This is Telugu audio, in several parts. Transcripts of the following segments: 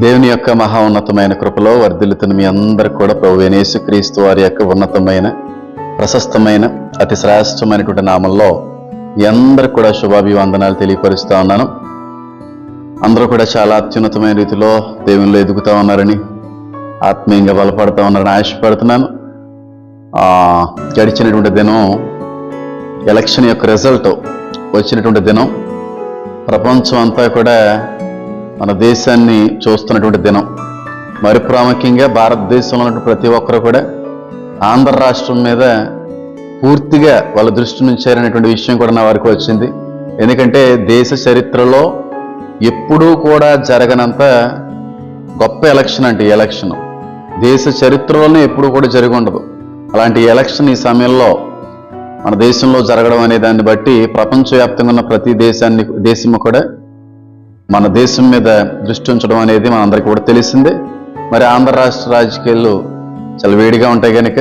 దేవుని యొక్క మహా ఉన్నతమైన కృపలో వర్ధిల్లుతున్న మీ అందరు కూడా ప్రభు క్రీస్తు వారి యొక్క ఉన్నతమైన ప్రశస్తమైన అతి శ్రేష్టమైనటువంటి నామంలో మీ అందరు కూడా శుభాభివందనాలు తెలియపరుస్తూ ఉన్నాను. అందరూ కూడా చాలా అత్యున్నతమైన రీతిలో దేవునిలో ఎదుగుతా ఉన్నారని ఆత్మీయంగా బలపడతా ఉన్నారని ఆశపడుతున్నాను. గడిచినటువంటి దినం ఎలక్షన్ యొక్క రిజల్ట్ వచ్చినటువంటి దినం ప్రపంచం అంతా కూడా మన దేశాన్ని చూస్తున్నటువంటి దినం. మరి ప్రాముఖ్యంగా భారతదేశంలో ఉన్నటువంటి ప్రతి ఒక్కరు కూడా ఆంధ్ర రాష్ట్రం మీద పూర్తిగా వాళ్ళ దృష్టి నుంచారనేటువంటి విషయం కూడా నా వరకు వచ్చింది. ఎందుకంటే దేశ చరిత్రలో ఎప్పుడూ కూడా జరగనంత గొప్ప ఎలక్షన్ అంటే ఈ ఎలక్షన్. దేశ చరిత్రలోనే ఎప్పుడూ కూడా జరిగి ఉండదు. అలాంటి ఎలక్షన్ ఈ సమయంలో మన దేశంలో జరగడం అనే దాన్ని బట్టి ప్రపంచవ్యాప్తంగా ఉన్న ప్రతి దేశాన్ని దేశము కూడా మన దేశం మీద దృష్టి ఉంచడం అనేది మనందరికీ కూడా తెలిసిందే. మరి ఆంధ్ర రాష్ట్ర రాజకీయాలు చాలా వేడిగా ఉంటాయి కనుక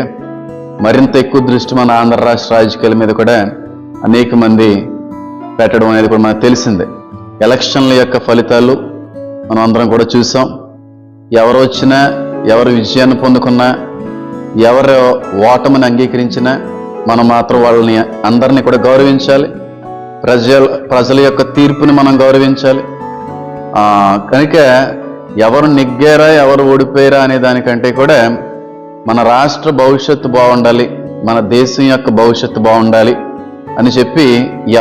మరింత ఎక్కువ దృష్టి మన ఆంధ్ర రాష్ట్ర రాజకీయాల మీద కూడా అనేక మంది పెట్టడం అనేది కూడా మనకు తెలిసిందే. ఎలక్షన్ల యొక్క ఫలితాలు మనం అందరం కూడా చూసాం. ఎవరు వచ్చినా ఎవరు విజయాన్ని పొందుకున్నా ఎవరు ఓటమిని అంగీకరించినా మనం మాత్రం వాళ్ళని అందరినీ కూడా గౌరవించాలి. ప్రజల ప్రజల యొక్క తీర్పుని మనం గౌరవించాలి. కనుక ఎవరు నెగ్గారా ఎవరు ఓడిపోయారా అనే దానికంటే కూడా మన రాష్ట్ర భవిష్యత్తు బాగుండాలి మన దేశం యొక్క భవిష్యత్తు బాగుండాలి అని చెప్పి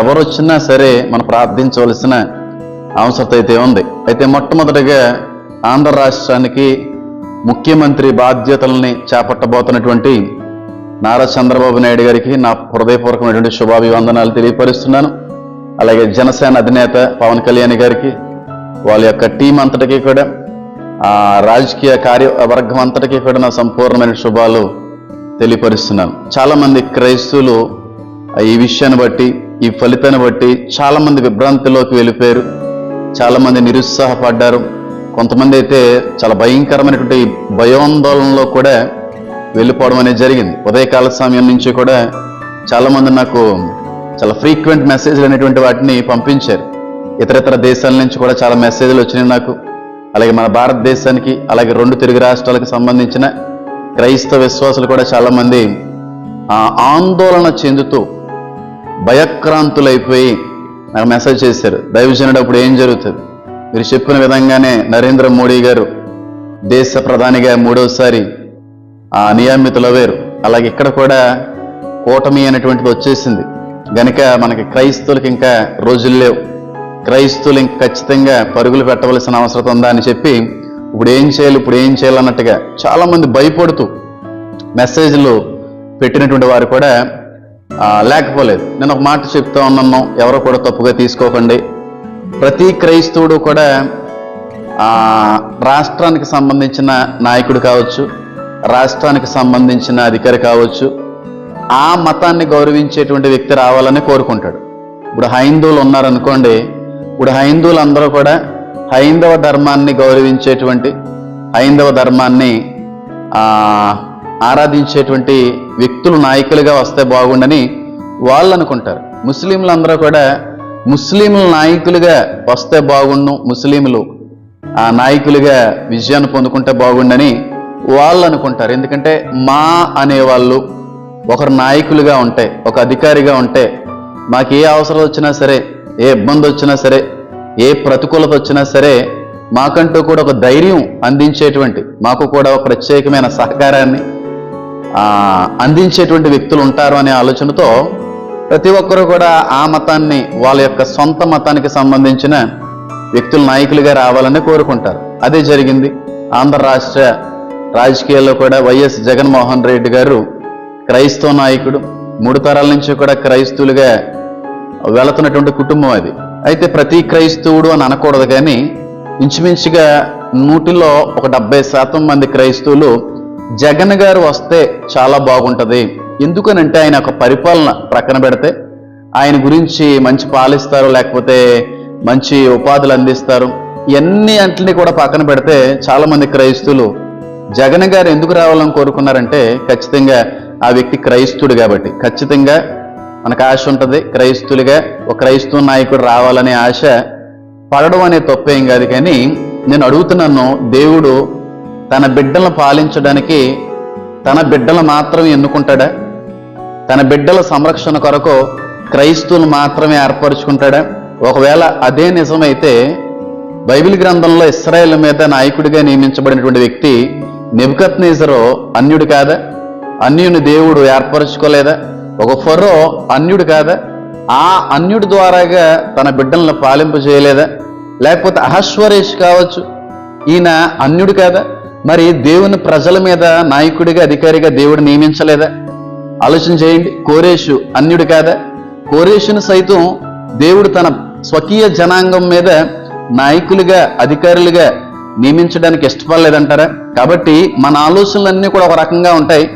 ఎవరు వచ్చినా సరే మనం ప్రార్థించవలసిన అవసరం అయితే ఉంది. అయితే మొట్టమొదటిగా ఆంధ్ర రాష్ట్రానికి ముఖ్యమంత్రి బాధ్యతల్ని చేపట్టబోతున్నటువంటి నారా చంద్రబాబు నాయుడు గారికి నా హృదయపూర్వకమైనటువంటి శుభాభివందనాలు తెలియపరుస్తున్నాను. అలాగే జనసేన అధినేత పవన్ కళ్యాణ్ గారికి వాళ్ళ యొక్క టీం అంతటికీ కూడా ఆ రాజకీయ కార్యవర్గం అంతటికీ కూడా నా సంపూర్ణమైన శుభాలు తెలియపరుస్తున్నాను. చాలామంది క్రైస్తువులు క్రైస్తవులు ఈ విషయాన్ని బట్టి ఈ ఫలితాన్ని బట్టి చాలామంది విభ్రాంతిలోకి వెళ్ళిపోయారు. చాలామంది నిరుత్సాహపడ్డారు. కొంతమంది అయితే చాలా భయంకరమైనటువంటి భయోందోళనలో కూడా వెళ్ళిపోవడం అనేది జరిగింది. ఉదయకాల సమయం నుంచి కూడా చాలామంది నాకు చాలా ఫ్రీక్వెంట్ మెసేజ్లు అనేటువంటి వాటిని పంపించారు. ఇతర ఇతర దేశాల నుంచి కూడా చాలా మెసేజ్లు వచ్చినాయి నాకు. అలాగే మన భారతదేశానికి అలాగే రెండు తెలుగు రాష్ట్రాలకు సంబంధించిన క్రైస్తవ విశ్వాసులు కూడా చాలామంది ఆ, ఆందోళన చెందుతూ భయక్రాంతులైపోయి నాకు మెసేజ్ చేశారు. దైవజనుడు అప్పుడు ఏం జరుగుతుంది? మీరు చెప్పిన విధంగానే నరేంద్ర మోడీ గారు దేశ ప్రధానిగా మూడవసారి ఆ నియమితులు వేరు అలాగే ఇక్కడ కూడా కూటమి అనేటువంటిది వచ్చేసింది. గనుక మనకి క్రైస్తవులకి ఇంకా రోజులు లేవు. క్రైస్తవులు ఇంక ఖచ్చితంగా పరుగులు పెట్టవలసిన అవసరం ఉందా అని చెప్పి ఇప్పుడు ఏం చేయాలి ఇప్పుడు ఏం చేయాలి అన్నట్టుగా చాలామంది భయపడుతూ మెసేజ్లు పెట్టినటువంటి వారు కూడా లేకపోలేదు. నేను ఒక మాట చెప్తా ఉన్నాను ఎవరో కూడా తప్పుగా తీసుకోకండి. ప్రతి క్రైస్తవుడు కూడా రాష్ట్రానికి సంబంధించిన నాయకుడు కావచ్చు రాష్ట్రానికి సంబంధించిన అధికారి కావచ్చు ఆ మతాన్ని గౌరవించేటువంటి వ్యక్తి రావాలని కోరుకుంటాడు. ఇప్పుడు హైందువులు ఉన్నారనుకోండి ఇప్పుడు హైందువులందరూ కూడా హైందవ ధర్మాన్ని గౌరవించేటువంటి హైందవ ధర్మాన్ని ఆరాధించేటువంటి వ్యక్తులు నాయకులుగా వస్తే బాగుండని వాళ్ళు అనుకుంటారు. ముస్లింలు అందరూ కూడా ముస్లింలు నాయకులుగా వస్తే బాగుండు ముస్లింలు ఆ నాయకులుగా విజయాన్ని పొందుకుంటే బాగుండని వాళ్ళు అనుకుంటారు. ఎందుకంటే మా అనేవాళ్ళు ఒకరు నాయకులుగా ఉంటే ఒక అధికారిగా ఉంటే మాకు ఏ అవసరం వచ్చినా సరే ఏ ఇబ్బంది వచ్చినా సరే ఏ ప్రతికూలత వచ్చినా సరే మాకంటూ కూడా ఒక ధైర్యం అందించేటువంటి మాకు కూడా ఒక ప్రత్యేకమైన సహకారాన్ని అందించేటువంటి వ్యక్తులు ఉంటారు అనే ఆలోచనతో ప్రతి ఒక్కరూ కూడా ఆ మతాన్ని వాళ్ళ యొక్క సొంత మతానికి సంబంధించిన వ్యక్తులు నాయకులుగా రావాలని కోరుకుంటారు. అదే జరిగింది. ఆంధ్ర రాష్ట్ర రాజకీయాల్లో కూడా వైఎస్ జగన్మోహన్ రెడ్డి గారు క్రైస్తవ నాయకుడు మూడు తరాల నుంచి కూడా క్రైస్తవులుగా వెళుతున్నటువంటి కుటుంబం అది. అయితే ప్రతి క్రైస్తవుడు అని అనకూడదు కానీ ఇంచుమించుగా నూటిలో ఒక డెబ్బై శాతం మంది క్రైస్తవులు జగన్ గారు వస్తే చాలా బాగుంటది. ఎందుకనంటే ఆయన ఒక పరిపాలన ప్రక్కన పెడితే ఆయన గురించి మంచి పాలిస్తారు లేకపోతే మంచి ఉపాధులు అందిస్తారు. ఇవన్నీ అంటిని కూడా పక్కన పెడితే చాలా మంది క్రైస్తవులు జగన్ గారు ఎందుకు రావాలని కోరుకున్నారంటే ఖచ్చితంగా ఆ వ్యక్తి క్రైస్తుడు కాబట్టి. ఖచ్చితంగా మనకు ఆశ ఉంటుంది. క్రైస్తులుగా ఒక క్రైస్తవ నాయకుడు రావాలనే ఆశ పడడం అనే తప్పేం కాదు కానీ నేను అడుగుతున్నాను దేవుడు తన బిడ్డలను పాలించడానికి తన బిడ్డలు మాత్రమే ఎన్నుకుంటాడా? తన బిడ్డల సంరక్షణ కొరకు క్రైస్తువులు మాత్రమే ఏర్పరచుకుంటాడా? ఒకవేళ అదే నిజమైతే బైబిల్ గ్రంథంలో ఇస్రాయేల్ మీద నాయకుడిగా నియమించబడినటువంటి వ్యక్తి నెబుకత్ అన్యుడు కాదా? అన్యుని దేవుడు ఏర్పరచుకోలేదా? ఒక ఫరో అన్యుడు కాదా? ఆ అన్యుడి ద్వారాగా తన బిడ్డలను పాలింపు చేయలేదా? లేకపోతే అహస్వరేష్ కావచ్చు? ఈయన అన్యుడు కాదా? మరి దేవుని ప్రజల మీద నాయకుడిగా అధికారిగా దేవుడు నియమించలేదా? ఆలోచన చేయండి. కోరేషు అన్యుడు కాదా? కోరేషును సైతం దేవుడు తన స్వకీయ జనాంగం మీద నాయకులుగా అధికారులుగా నియమించడానికి ఇష్టపడలేదంటారా? కాబట్టి మన ఆలోచనలన్నీ కూడా ఒక రకంగా ఉంటాయి.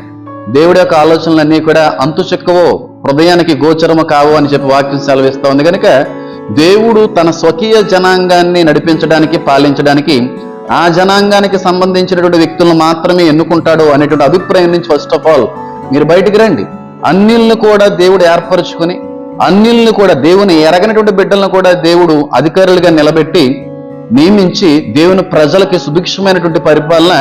దేవుడి యొక్క ఆలోచనలన్నీ కూడా అంతు చిక్కవో హృదయానికి గోచరము కావు అని చెప్పి వాక్యం సెలవిస్తా ఉంది. కనుక దేవుడు తన స్వకీయ జనాంగాన్ని నడిపించడానికి పాలించడానికి ఆ జనాంగానికి సంబంధించినటువంటి వ్యక్తులను మాత్రమే ఎన్నుకుంటాడు అనేటువంటి అభిప్రాయం నుంచి ఫస్ట్ ఆఫ్ ఆల్ మీరు బయటికి రండి. అన్నిల్ని కూడా దేవుడు ఏర్పరచుకుని అన్నిల్ని కూడా దేవుని ఎరగనటువంటి బిడ్డలను కూడా దేవుడు అధికారులుగా నిలబెట్టి నియమించి దేవుని ప్రజలకి సుభిక్షమైనటువంటి పరిపాలన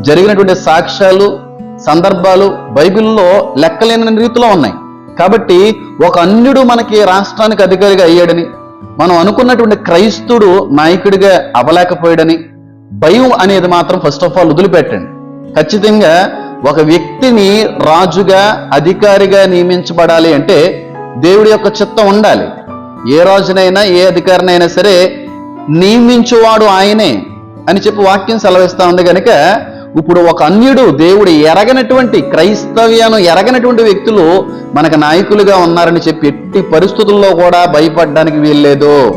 జరిగినటువంటి సాక్ష్యాలు సందర్భాలు బైబిల్లో లెక్కలేని రీతిలో ఉన్నాయి. కాబట్టి ఒక అన్యుడు మనకి రాష్ట్రానికి అధికారిగా అయ్యాడని మనం అనుకున్నటువంటి క్రైస్తుడు నాయకుడిగా అవ్వలేకపోయాడని భయం అనేది మాత్రం ఫస్ట్ ఆఫ్ ఆల్ వదిలిపెట్టండి. ఖచ్చితంగా ఒక వ్యక్తిని రాజుగా అధికారిగా నియమించబడాలి అంటే దేవుడి యొక్క చిత్తం ఉండాలి. ఏ రాజునైనా ఏ అధికారినైనా సరే నియమించువాడు ఆయనే అని చెప్పి వాక్యం సెలవిస్తా ఉంది కనుక ఇప్పుడు ఒక అన్యుడు దేవుడు ఎరగనటువంటి క్రైస్తవ్యాను ఎరగనటువంటి వ్యక్తులు మనకు నాయకులుగా ఉన్నారని చెప్పి ఎట్టి పరిస్థితుల్లో కూడా భయపడడానికి వీల్లేదు.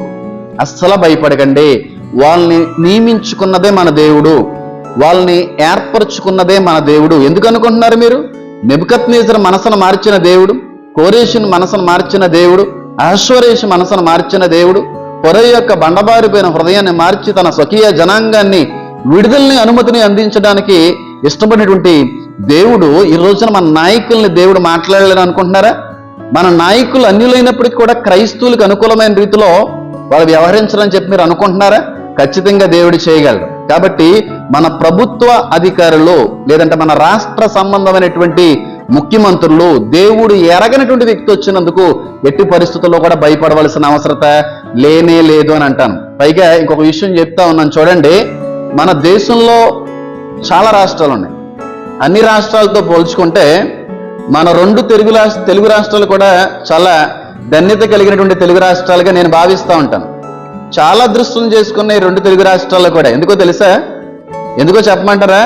అస్సలు భయపడకండి. వాళ్ళని నియమించుకున్నదే మన దేవుడు. వాళ్ళని ఏర్పరచుకున్నదే మన దేవుడు. ఎందుకు అనుకుంటున్నారు మీరు? నెబుకత్ మనసును మార్చిన దేవుడు కోరేషుని మనసును మార్చిన దేవుడు అహశ్వరేషు మనసును మార్చిన దేవుడు పొర యొక్క బండబారిపోయిన హృదయాన్ని మార్చి తన స్వకీయ జనాంగాన్ని విడుదలని అనుమతిని అందించడానికి ఇష్టపడినటువంటి దేవుడు ఈ రోజున మన నాయకుల్ని దేవుడు మాట్లాడలేని అనుకుంటున్నారా? మన నాయకులు అన్యులైనప్పటికీ కూడా క్రైస్తవులకు అనుకూలమైన రీతిలో వాళ్ళు వ్యవహరించాలని చెప్పి మీరు అనుకుంటున్నారా? ఖచ్చితంగా దేవుడు చేయగలడు. కాబట్టి మన ప్రభుత్వ అధికారులు లేదంటే మన రాష్ట్ర సంబంధమైనటువంటి ముఖ్యమంత్రులు దేవుడు ఎరగనటువంటి వ్యక్తి వచ్చినందుకు ఎట్టి పరిస్థితుల్లో కూడా భయపడవలసిన అవసరత లేనే లేదు అని అంటాను. పైగా ఇంకొక విషయం చెప్తా ఉన్నాను. చూడండి మన దేశంలో చాలా రాష్ట్రాలు ఉన్నాయి. అన్ని రాష్ట్రాలతో పోల్చుకుంటే మన రెండు తెలుగు రాష్ట్ర తెలుగు రాష్ట్రాలు కూడా చాలా ధన్యత కలిగినటువంటి తెలుగు రాష్ట్రాలుగా నేను భావిస్తూ ఉంటాను. చాలా దృష్టిని చేసుకున్న ఈ రెండు తెలుగు రాష్ట్రాల్లో కూడా. ఎందుకో తెలుసా? ఎందుకో చెప్పమంటారా?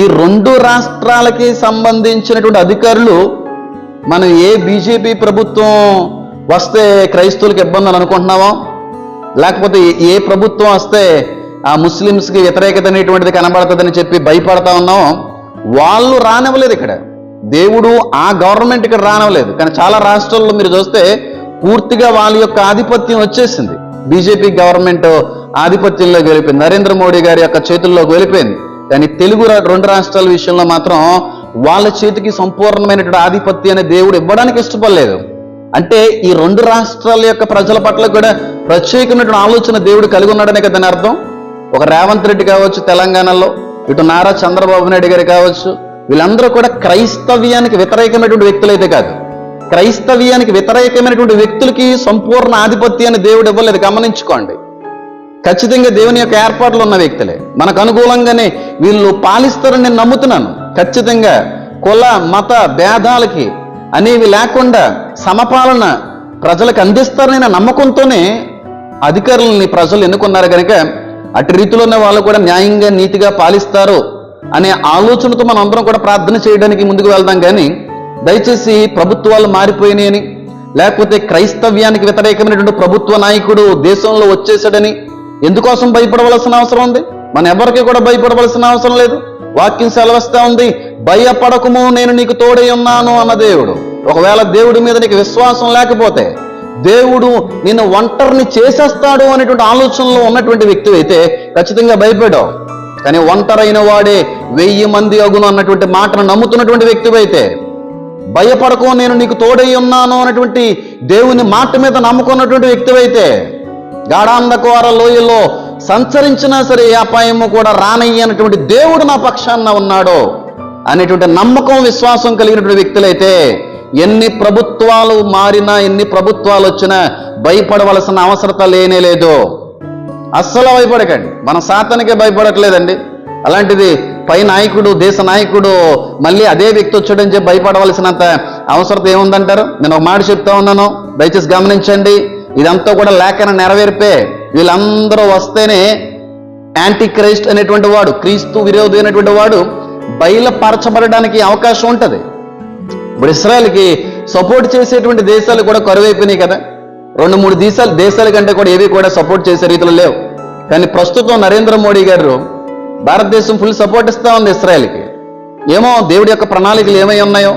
ఈ రెండు రాష్ట్రాలకి సంబంధించినటువంటి అధికారులు మనం ఏ బీజేపీ ప్రభుత్వం వస్తే క్రైస్తవులకు ఇబ్బందులు అనుకుంటున్నామో లేకపోతే ఏ ప్రభుత్వం వస్తే ఆ ముస్లిమ్స్కి వ్యతిరేకత అనేటువంటిది కనబడుతుందని చెప్పి భయపడతా ఉన్నాం. వాళ్ళు రానివ్వలేదు ఇక్కడ. దేవుడు ఆ గవర్నమెంట్ ఇక్కడ రానివ్వలేదు. కానీ చాలా రాష్ట్రాల్లో మీరు చూస్తే పూర్తిగా వాళ్ళ యొక్క ఆధిపత్యం వచ్చేసింది. బీజేపీ గవర్నమెంట్ ఆధిపత్యంలో వెళ్ళిపోయింది. నరేంద్ర మోడీ గారి యొక్క చేతుల్లోకి వెళ్ళిపోయింది. కానీ తెలుగు రెండు రాష్ట్రాల విషయంలో మాత్రం వాళ్ళ చేతికి సంపూర్ణమైనటువంటి ఆధిపత్యాన్ని దేవుడు ఇవ్వడానికి ఇష్టపడలేదు. అంటే ఈ రెండు రాష్ట్రాల యొక్క ప్రజల పట్ల కూడా ప్రత్యేకమైనటువంటి ఆలోచన దేవుడు కలిగి ఉన్నాడనే కదా దాని అర్థం? ఒక రేవంత్ రెడ్డి కావచ్చు తెలంగాణలో ఇటు నారా చంద్రబాబు నాయుడు గారు కావచ్చు వీళ్ళందరూ కూడా క్రైస్తవ్యానికి వ్యతిరేకమైనటువంటి వ్యక్తులు అయితే కాదు. క్రైస్తవ్యానికి వ్యతిరేకమైనటువంటి వ్యక్తులకి సంపూర్ణ ఆధిపత్యాన్ని దేవుడు ఇవ్వలేదు గమనించుకోండి. ఖచ్చితంగా దేవుని యొక్క ఏర్పాట్లు ఉన్న వ్యక్తులే. మనకు అనుకూలంగానే వీళ్ళు పాలిస్తారని నేను నమ్ముతున్నాను. ఖచ్చితంగా కుల మత భేదాలకి అనేవి లేకుండా సమపాలన ప్రజలకు అందిస్తారనే నమ్మకంతోనే అధికారులని ప్రజలు ఎన్నుకున్నారు కనుక అటు రీతిలో ఉన్న వాళ్ళు కూడా న్యాయంగా నీతిగా పాలిస్తారు అనే ఆలోచనతో మనం అందరం కూడా ప్రార్థన చేయడానికి ముందుకు వెళ్దాం కానీ దయచేసి ప్రభుత్వాలు మారిపోయినాయని లేకపోతే క్రైస్తవ్యానికి వ్యతిరేకమైనటువంటి ప్రభుత్వ నాయకుడు దేశంలో వచ్చేసాడని ఎందుకోసం భయపడవలసిన అవసరం ఉంది? మన ఎవరికి కూడా భయపడవలసిన అవసరం లేదు. వాక్యం సెలవిస్తా ఉంది భయపడకము నేను నీకు తోడై ఉన్నాను అన్న దేవుడు. ఒకవేళ దేవుడి మీద నీకు విశ్వాసం లేకపోతే దేవుడు నిన్ను ఒంటరిని చేసేస్తాడు అనేటువంటి ఆలోచనలో ఉన్నటువంటి వ్యక్తి అయితే ఖచ్చితంగా భయపడావు. కానీ ఒంటరైన వాడే వెయ్యి మంది అగును అన్నటువంటి మాటను నమ్ముతున్నటువంటి వ్యక్తి అయితే భయపడకు నేను నీకు తోడై ఉన్నాను అన్నటువంటి దేవుని మాట మీద నమ్ముకున్నటువంటి వ్యక్తి అయితే గాఢాంధకార లోయలో సంచరించినా సరే ఏ అపాయము కూడా రానయ్యనటువంటి దేవుడు నా పక్షాన ఉన్నాడు అనేటువంటి నమ్మకం విశ్వాసం కలిగినటువంటి వ్యక్తులైతే ఎన్ని ప్రభుత్వాలు మారినా ఎన్ని ప్రభుత్వాలు వచ్చినా భయపడవలసిన అవసరత లేనే లేదు. అస్సలు భయపడకండి. మన సాతానికే భయపడట్లేదండి. అలాంటిది పై నాయకుడు దేశ నాయకుడు మళ్ళీ అదే వ్యక్తి వచ్చాడని చెప్పి భయపడవలసినంత అవసరత ఏముందంటారు? నేను ఒక మాట చెప్తా ఉన్నాను. దయచేసి గమనించండి. ఇదంతా కూడా లేఖన నెరవేర్పే. వీళ్ళందరూ వస్తేనే యాంటీ క్రైస్ట్ అనేటువంటి వాడు క్రీస్తు విరోధి అనేటువంటి వాడు బయలుపరచబడడానికి అవకాశం ఉంటుంది. ఇప్పుడు ఇస్రాయల్కి సపోర్ట్ చేసేటువంటి దేశాలు కూడా కరువైపోయినాయి కదా. రెండు మూడు దేశాలు దేశాల కంటే కూడా ఏవి కూడా సపోర్ట్ చేసే రీతిలో లేవు. కానీ ప్రస్తుతం నరేంద్ర మోడీ గారు భారతదేశం ఫుల్ సపోర్ట్ ఇస్తా ఉంది ఇస్రాయల్కి. ఏమో దేవుడి యొక్క ప్రణాళికలు ఏమై ఉన్నాయో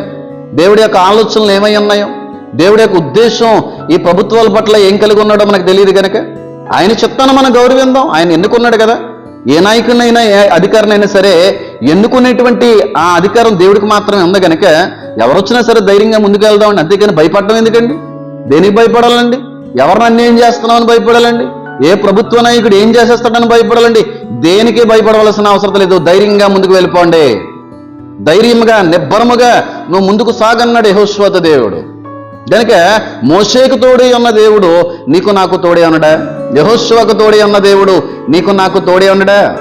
దేవుడి యొక్క ఆలోచనలు ఏమై ఉన్నాయో దేవుడి యొక్క ఉద్దేశం ఈ ప్రభుత్వాల పట్ల ఏం కలిగి ఉన్నాడో మనకు తెలియదు కనుక ఆయన చెప్తాను మనం గౌరవిందాం ఆయన ఎన్నుకున్నాడు కదా. ఏ నాయకునైనా ఏ అధికారినైనా సరే ఎన్నుకునేటువంటి ఆ అధికారం దేవుడికి మాత్రమే ఉంది కనుక ఎవరొచ్చినా సరే ధైర్యంగా ముందుకు వెళ్దామండి. అంతేకాని భయపడడం ఎందుకండి? దేనికి భయపడాలండి? ఎవరిని అన్యాయం చేస్తున్నామని భయపడాలండి? ఏ ప్రభుత్వ నాయకుడు ఏం చేసేస్తాడని భయపడాలండి? దేనికి భయపడవలసిన అవసరం లేదు. ధైర్యంగా ముందుకు వెళ్ళిపోండి. ధైర్యముగా నిబ్బరముగా నువ్వు ముందుకు సాగన్నాడు యహోశ్వత దేవుడు. కనుక మోషేకు తోడే ఉన్న దేవుడు నీకు నాకు తోడే ఉన్నడా? యహోశ్వకు తోడే ఉన్న దేవుడు నీకు నాకు తోడే ఉన్నడా?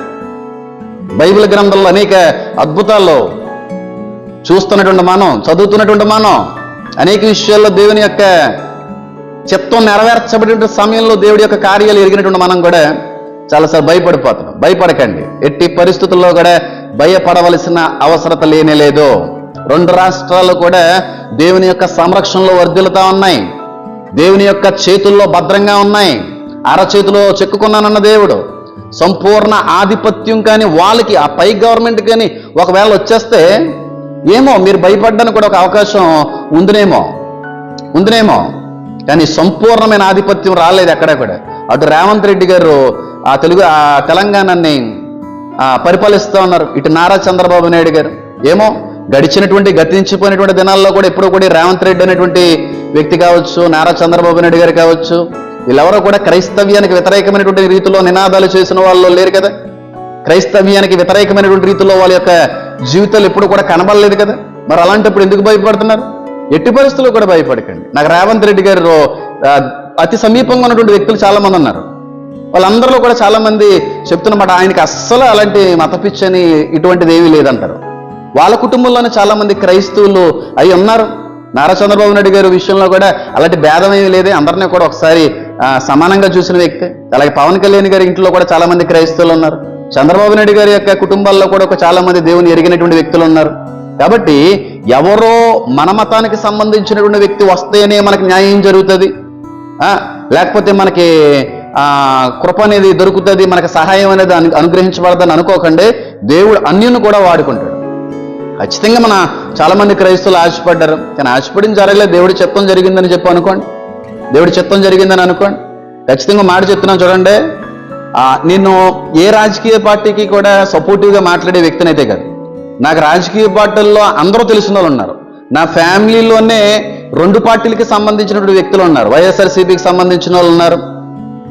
బైబిల్ గ్రంథంలో అనేక అద్భుతాల్లో చూస్తున్నటువంటి మనం చదువుతున్నటువంటి మనం అనేక విషయాల్లో దేవుని యొక్క చిత్తం నెరవేర్చబడిన సమయంలో దేవుడి యొక్క కార్యాలు ఎరిగినటువంటి మనం కూడా చాలాసార్లు భయపడిపోతున్నాం. భయపడకండి. ఎట్టి పరిస్థితుల్లో కూడా భయపడవలసిన అవసరత లేనే లేదు. రెండు రాష్ట్రాలు కూడా దేవుని యొక్క సంరక్షణలో వర్ధిల్లుతా ఉన్నాయి. దేవుని యొక్క చేతుల్లో భద్రంగా ఉన్నాయి. అరచేతిలో చెక్కుకున్నానన్న దేవుడు. సంపూర్ణ ఆధిపత్యం కానీ వాళ్ళకి ఆ పై గవర్నమెంట్ కానీ ఒకవేళ వచ్చేస్తే ఏమో మీరు భయపడ్డానికి కూడా ఒక అవకాశం ఉందినేమో. ఉందినేమో. కానీ సంపూర్ణమైన ఆధిపత్యం రాలేదు ఎక్కడ కూడా. అటు రేవంత్ రెడ్డి గారు ఆ తెలుగు ఆ తెలంగాణని ఆ, పరిపాలిస్తూ ఉన్నారు. ఇటు నారా చంద్రబాబు నాయుడు గారు. ఏమో గడిచినటువంటి గతించిపోయినటువంటి దినాల్లో కూడా ఎప్పుడూ కూడా రేవంత్ రెడ్డి అనేటువంటి వ్యక్తి కావచ్చు నారా చంద్రబాబు నాయుడు గారు కావచ్చు వీళ్ళెవరో కూడా క్రైస్తవ్యానికి వ్యతిరేకమైనటువంటి రీతిలో నినాదాలు చేసిన వాళ్ళు లేరు కదా. క్రైస్తవ్యానికి వ్యతిరేకమైనటువంటి రీతిలో వాళ్ళ యొక్క జీవితాలు ఎప్పుడు కూడా కనబడలేదు కదా? మరి అలాంటప్పుడు ఎందుకు భయపడుతున్నారు? ఎట్టి పరిస్థితుల్లో కూడా భయపడకండి. నాకు రేవంత్ రెడ్డి గారు అతి సమీపంగా ఉన్నటువంటి వ్యక్తులు చాలామంది ఉన్నారు. వాళ్ళందరిలో కూడా చాలామంది చెప్తున్నమాట ఆయనకి అస్సలు అలాంటి మతపిచ్చని ఇటువంటిది ఏమీ లేదంటారు. వాళ్ళ కుటుంబంలోనే చాలామంది క్రైస్తవులు అయి ఉన్నారు. నారా చంద్రబాబు నాయుడు గారి విషయంలో కూడా అలాంటి భేదం ఏమీ లేదే. అందరినీ కూడా ఒకసారి సమానంగా చూసిన వ్యక్తి. అలాగే పవన్ కళ్యాణ్ గారి ఇంట్లో కూడా చాలా మంది క్రైస్తవులు ఉన్నారు. చంద్రబాబు నాయుడు గారి యొక్క కుటుంబాల్లో కూడా ఒక చాలా మంది దేవుని ఎరిగినటువంటి వ్యక్తులు ఉన్నారు. కాబట్టి ఎవరో మన మతానికి సంబంధించినటువంటి వ్యక్తి వస్తేనే మనకి న్యాయం జరుగుతుంది. లేకపోతే మనకి కృప అనేది దొరుకుతుంది మనకి సహాయం అనేది అను అనుగ్రహించబడదని అనుకోకండి. దేవుడు అన్యును కూడా వాడుకుంటాడు. ఖచ్చితంగా మన చాలామంది క్రైస్తవులు ఆశపడ్డారు. కానీ ఆశపడిన జరగలేదు. దేవుడి చిత్తం జరిగిందని చెప్పి అనుకోండి. దేవుడి చిత్తం జరిగిందని అనుకోండి. ఖచ్చితంగా మాట చెప్తున్నాను చూడండి. నేను ఏ రాజకీయ పార్టీకి కూడా సపోర్టివ్గా మాట్లాడే వ్యక్తినైతే కాదు. నాకు రాజకీయ పార్టీల్లో అందరూ తెలిసిన వాళ్ళు ఉన్నారు. నా ఫ్యామిలీలోనే రెండు పార్టీలకి సంబంధించినటువంటి వ్యక్తులు ఉన్నారు. వైఎస్ఆర్సీపీకి సంబంధించిన వాళ్ళు ఉన్నారు.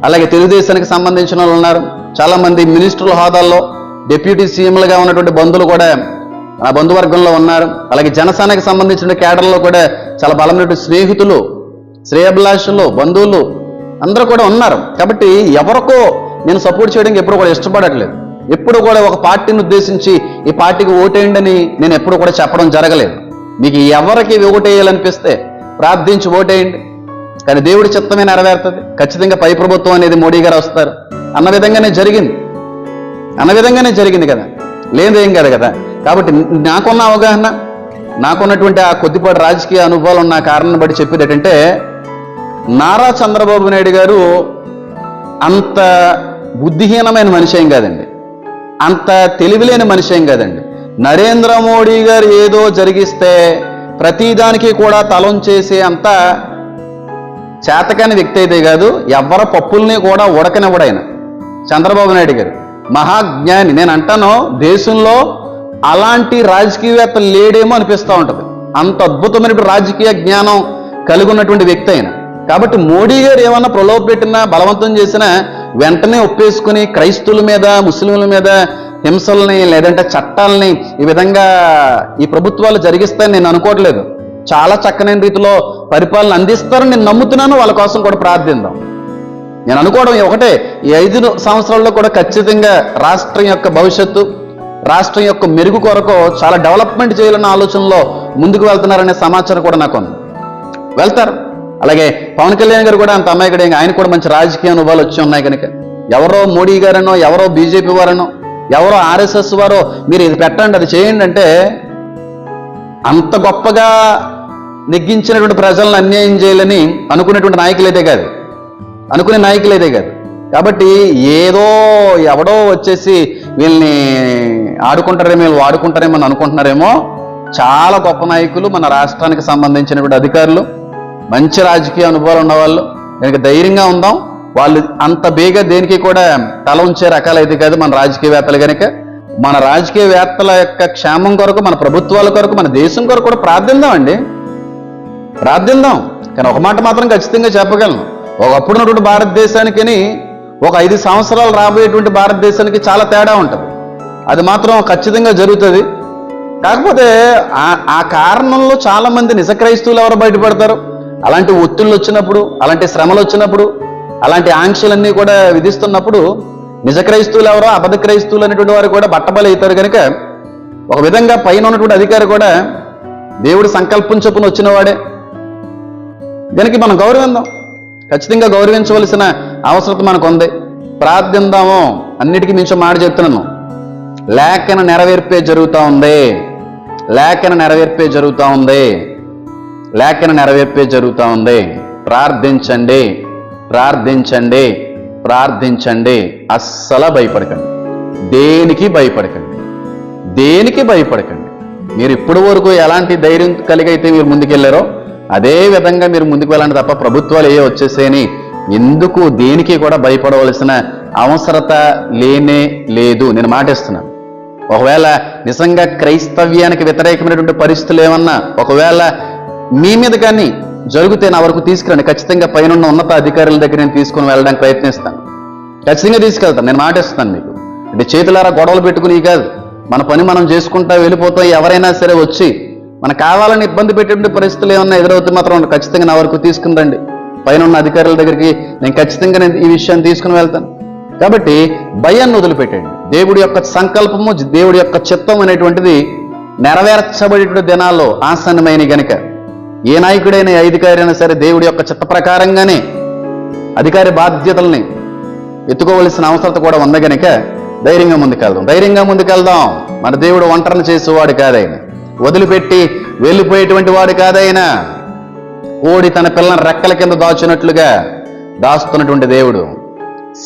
అలాగే తెలుగుదేశానికి సంబంధించిన వాళ్ళు ఉన్నారు. చాలామంది మినిస్టర్ల హోదాల్లో డిప్యూటీ సీఎంలుగా ఉన్నటువంటి బంధువులు కూడా నా బంధువర్గంలో ఉన్నారు. అలాగే జనసేనకి సంబంధించిన కేడర్లో కూడా చాలా బలమైనటువంటి స్నేహితులు శ్రేయభిలాషులు బంధువులు అందరూ కూడా ఉన్నారు. కాబట్టి ఎవరికో నేను సపోర్ట్ చేయడానికి ఎప్పుడు కూడా ఇష్టపడట్లేదు. ఎప్పుడు కూడా ఒక పార్టీని ఉద్దేశించి ఈ పార్టీకి ఓటేయండి అని నేను ఎప్పుడు కూడా చెప్పడం జరగలేదు. మీకు ఎవరికి ఓటేయాలనిపిస్తే ప్రార్థించి ఓటేయండి. కానీ దేవుడి చిత్తమే నెరవేరుతుంది. ఖచ్చితంగా పై ప్రభుత్వం అనేది మోడీ గారు వస్తారు. అన్న విధంగానే జరిగింది. అన్న విధంగానే జరిగింది కదా. లేదేం కాదు కదా. కాబట్టి నాకున్న అవగాహన నాకున్నటువంటి ఆ కొద్దిపాటి రాజకీయ అనుభవాలు ఉన్న కారణం బట్టి చెప్పేది ఏంటంటే నారా చంద్రబాబు నాయుడు గారు అంత బుద్ధిహీనమైన మనిషి ఏం కాదండి. అంత తెలివిలేని మనిషి ఏం కాదండి. నరేంద్ర మోడీ గారు ఏదో జరిగిస్తే ప్రతిదానికి కూడా తలంచేసే అంత చేతకాని వ్యక్తి అయితే కాదు ఎవరి పప్పుల్ని కూడా ఉడకనివ్వడైన చంద్రబాబు నాయుడు గారు. మహాజ్ఞాని. నేను అంటాను దేశంలో అలాంటి రాజకీయవేత్త లేడేమో అనిపిస్తూ ఉంటుంది. అంత అద్భుతమైన రాజకీయ జ్ఞానం కలిగి ఉన్నటువంటి వ్యక్తి అయిన కాబట్టి మోడీ గారు ఏమన్నా ప్రలోభ పెట్టినా బలవంతం చేసినా వెంటనే ఒప్పేసుకుని క్రైస్తువుల మీద ముస్లింల మీద హింసల్ని లేదంటే చట్టాలని ఈ విధంగా ఈ ప్రభుత్వాలు జరిగిస్తాయని నేను అనుకోవట్లేదు. చాలా చక్కనైన రీతిలో పరిపాలన అందిస్తారని నేను నమ్ముతున్నాను. వాళ్ళ కోసం కూడా ప్రార్థిద్దాం. నేను అనుకోవడం ఒకటే. ఈ ఐదు సంవత్సరాల్లో కూడా ఖచ్చితంగా రాష్ట్రం యొక్క భవిష్యత్తు రాష్ట్రం యొక్క మెరుగు కొరకు చాలా డెవలప్మెంట్ చేయాలన్న ఆలోచనలో ముందుకు వెళ్తున్నారనే సమాచారం కూడా నాకు ఉంది. వెళ్తారు. అలాగే పవన్ కళ్యాణ్ గారు కూడా అంత అమ్మాయికడే ఆయన కూడా మంచి రాజకీయ అనుభవాలు వచ్చి ఉన్నాయి కనుక. ఎవరో మోడీ గారనో ఎవరో బీజేపీ వారనో ఎవరో ఆర్ఎస్ఎస్ వారో మీరు ఇది పెట్టండి అది చేయండి అంటే అంత గొప్పగా నెగ్గించినటువంటి ప్రజలను అన్యాయం చేయాలని అనుకునేటువంటి నాయకులైతే కాదు. అనుకునే నాయకులైతే కాదు. కాబట్టి ఏదో ఎవడో వచ్చేసి వీళ్ళని ఆడుకుంటారేమో వీళ్ళు వాడుకుంటారేమో అని అనుకుంటున్నారేమో చాలా గొప్ప నాయకులు మన రాష్ట్రానికి సంబంధించినటువంటి అధికారులు. మంచి రాజకీయ అనుభవాలు ఉన్నవాళ్ళు కనుక ధైర్యంగా ఉందాం. వాళ్ళు అంత బేగా దేనికి కూడా తల ఉంచే రకాలైతే కాదు మన రాజకీయవేత్తలు కనుక మన రాజకీయవేత్తల యొక్క క్షేమం కొరకు మన ప్రభుత్వాల కొరకు మన దేశం కొరకు కూడా ప్రార్థిద్దామండి ప్రార్థిద్దాం కానీ ఒక మాట మాత్రం ఖచ్చితంగా చెప్పగలను. ఒకప్పుడు ఉన్నటువంటి భారతదేశానికి ఒక ఐదు సంవత్సరాలు రాబోయేటువంటి భారతదేశానికి చాలా తేడా ఉంటుంది. అది మాత్రం ఖచ్చితంగా జరుగుతుంది. కాకపోతే ఆ- ఆ కారణంలో చాలా మంది నిజ క్రైస్తవులు ఎవరు బయటపడతారు? అలాంటి ఒత్తిళ్ళు వచ్చినప్పుడు అలాంటి శ్రమలు వచ్చినప్పుడు అలాంటి ఆంక్షలన్నీ కూడా విధిస్తున్నప్పుడు నిజ క్రైస్తువులు ఎవరో అబద్ధ క్రైస్తువులు అనేటువంటి వారు కూడా బట్టబలి అవుతారు కనుక ఒక విధంగా పైన ఉన్నటువంటి అధికారి కూడా దేవుడు సంకల్పం చొప్పున వచ్చిన వాడే. దానికి మనం గౌరవిందాం. ఖచ్చితంగా గౌరవించవలసిన అవసరం మనకు ఉంది ప్రార్థిందాము. అన్నిటికీ మించి మాట చెప్తున్నాను. లేఖన నెరవేర్పే జరుగుతూ ఉంది. లేఖన నెరవేర్పే జరుగుతూ ఉంది. లేఖను నెరవేర్పే జరుగుతూ ఉంది. ప్రార్థించండి ప్రార్థించండి ప్రార్థించండి. అస్సలు భయపడకండి. దేనికి భయపడకండి? దేనికి భయపడకండి? మీరు ఇప్పటి వరకు ఎలాంటి ధైర్యం కలిగైతే మీరు ముందుకెళ్ళారో అదే విధంగా మీరు ముందుకు వెళ్ళండి తప్ప ప్రభుత్వాలు ఏ వచ్చేసేని ఎందుకు దేనికి కూడా భయపడవలసిన అవసరత లేనే లేదు. నేను మాటిస్తున్నాను. ఒకవేళ నిజంగా క్రైస్తవ్యానికి వ్యతిరేకమైనటువంటి పరిస్థితులు ఏమన్నా ఒకవేళ మీ మీద కానీ జరిగితే నా వరకు తీసుకురండి. ఖచ్చితంగా పైన ఉన్నత అధికారుల దగ్గర నేను తీసుకుని వెళ్ళడానికి ప్రయత్నిస్తాను. ఖచ్చితంగా తీసుకెళ్తాను. నేను మాటిస్తాను మీకు. అంటే చేతులారా గొడవలు పెట్టుకుని కాదు. మన పని మనం చేసుకుంటా వెళ్ళిపోతాం. ఎవరైనా సరే వచ్చి మనకు కావాలని ఇబ్బంది పెట్టే పరిస్థితులు ఏమన్నా ఎదురవుతే మాత్రం ఖచ్చితంగా నా వరకు తీసుకుని రండి. పైన ఉన్న అధికారుల దగ్గరికి నేను ఖచ్చితంగా నేను ఈ విషయాన్ని తీసుకుని వెళ్తాను. కాబట్టి భయాన్ని వదిలిపెట్టండి దేవుడి యొక్క సంకల్పము దేవుడి యొక్క చిత్తం అనేటువంటిది నెరవేర్చబడేటువంటి దినాల్లో ఆసన్నమైన గనుక ఏ నాయకుడైన ఏ అధికారి అయినా సరే దేవుడి యొక్క చిత్త ప్రకారంగానే అధికారి బాధ్యతల్ని ఎత్తుకోవలసిన అవసరత కూడా ఉంది గనుక ధైర్యంగా ముందుకెళ్దాం. ధైర్యంగా ముందుకెళ్దాం. మన దేవుడు ఒంటరిని చేసేవాడు కాదైన. వదిలిపెట్టి వెళ్ళిపోయేటువంటి వాడు కాదైనా. కోడి తన పిల్లలను రెక్కల కింద దాచినట్లుగా దాస్తున్నటువంటి దేవుడు.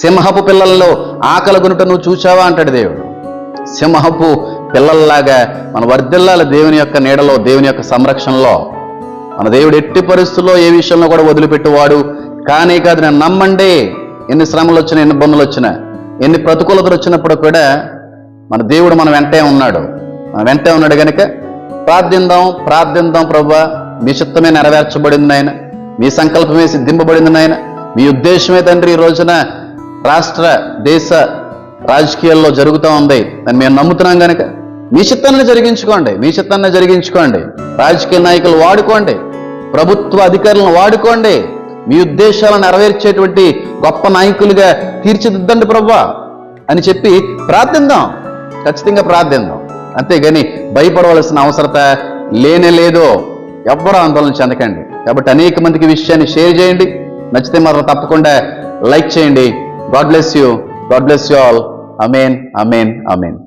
సింహపు పిల్లల్లో ఆకలిగునుట నువ్వు చూచావా అంటాడు దేవుడు. సింహపు పిల్లల్లాగా మన వర్ధిల్లాల దేవుని యొక్క నీడలో దేవుని యొక్క సంరక్షణలో. మన దేవుడు ఎట్టి పరిస్థితుల్లో ఏ విషయంలో కూడా వదిలిపెట్టేవాడు. కానీ కాదు నేను నమ్మండి. ఎన్ని శ్రమలు వచ్చినా ఎన్ని ఇబ్బందులు వచ్చినా ఎన్ని ప్రతికూలతలు వచ్చినప్పుడు కూడా మన దేవుడు మన వెంటే ఉన్నాడు. మన వెంటే ఉన్నాడు కనుక ప్రార్థిందాం ప్రార్థిందాం ప్రభా. మీ చిత్తమే నెరవేర్చబడింది ఆయన మీ సంకల్పమే సిద్ధింపబడింది నాయన. మీ ఉద్దేశమే తండ్రి ఈ రోజున రాష్ట్ర దేశ రాజకీయాల్లో జరుగుతూ ఉంది. అని మేము నమ్ముతున్నాం కనుక మీ చిత్తాన్ని జరిగించుకోండి మీ చిత్తాన్ని జరిగించుకోండి. రాజకీయ నాయకులు వాడుకోండి ప్రభుత్వ అధికారులను వాడుకోండి. మీ ఉద్దేశాలను నెరవేర్చేటువంటి గొప్ప నాయకులుగా తీర్చిదిద్దండి ప్రభా అని చెప్పి ప్రార్థిద్దాం. ఖచ్చితంగా ప్రార్థిద్దాం. అంతేగాని భయపడవలసిన అవసరత లేనే లేదో. ఎవ్వరూ ఆందోళన చెందకండి. కాబట్టి అనేక మందికి విషయాన్ని షేర్ చేయండి. నచ్చితే మాత్రం తప్పకుండా లైక్ చేయండి. God bless you. God bless you all. Amen amen amen